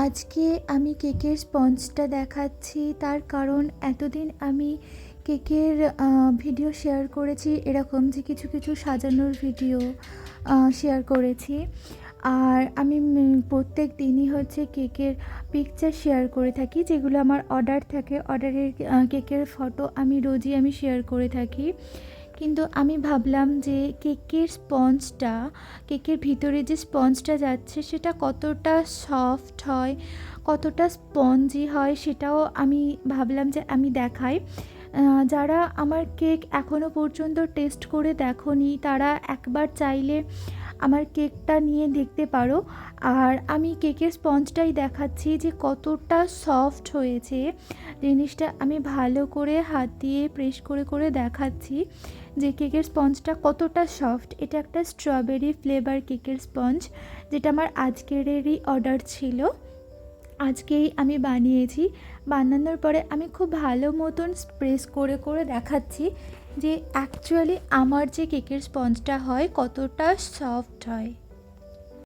আজকে আমি কেকের স্পঞ্জটা দেখাচ্ছি, তার কারণ এতদিন আমি কেকের ভিডিও শেয়ার করেছি, এরকম যে কিছু কিছু সাজানোর ভিডিও শেয়ার করেছি। আর আমি প্রত্যেক দিনই হচ্ছে কেকের পিকচার শেয়ার করে থাকি, যেগুলো আমার অর্ডার থাকে। অর্ডারের কেকের ফটো আমি রোজই আমি শেয়ার করে থাকি। কিন্তু আমি ভাবলাম যে কেকের স্পঞ্জটা, কেকের ভিতরে যে স্পঞ্জটা যাচ্ছে সেটা কতটা সফট হয়, কতটা স্পঞ্জি হয় সেটাও আমি ভাবলাম যে আমি দেখাই। যারা আমার কেক এখনও পর্যন্ত টেস্ট করে দেখোনি, তারা একবার চাইলে আমার কেকটা নিয়ে দেখতে পারো। আর আমি কেকের স্পঞ্জটাই দেখাচ্ছি যে কতটা সফট হয়েছে। জিনিসটা আমি ভালো করে হাত দিয়ে প্রেস করে করে দেখাচ্ছি যে কেকের স্পঞ্জটা কতটা সফট। এটা একটা স্ট্রবেরি ফ্লেভার কেকের স্পঞ্জ, যেটা আমার আজকেরই অর্ডার ছিল। আজকেই আমি বানিয়েছি। বানানোর পরে আমি খুব ভালো মতন প্রেস করে করে দেখাচ্ছি যে অ্যাকচুয়ালি আমার যে কেকের স্পঞ্জটা হয় কতটা সফট হয়।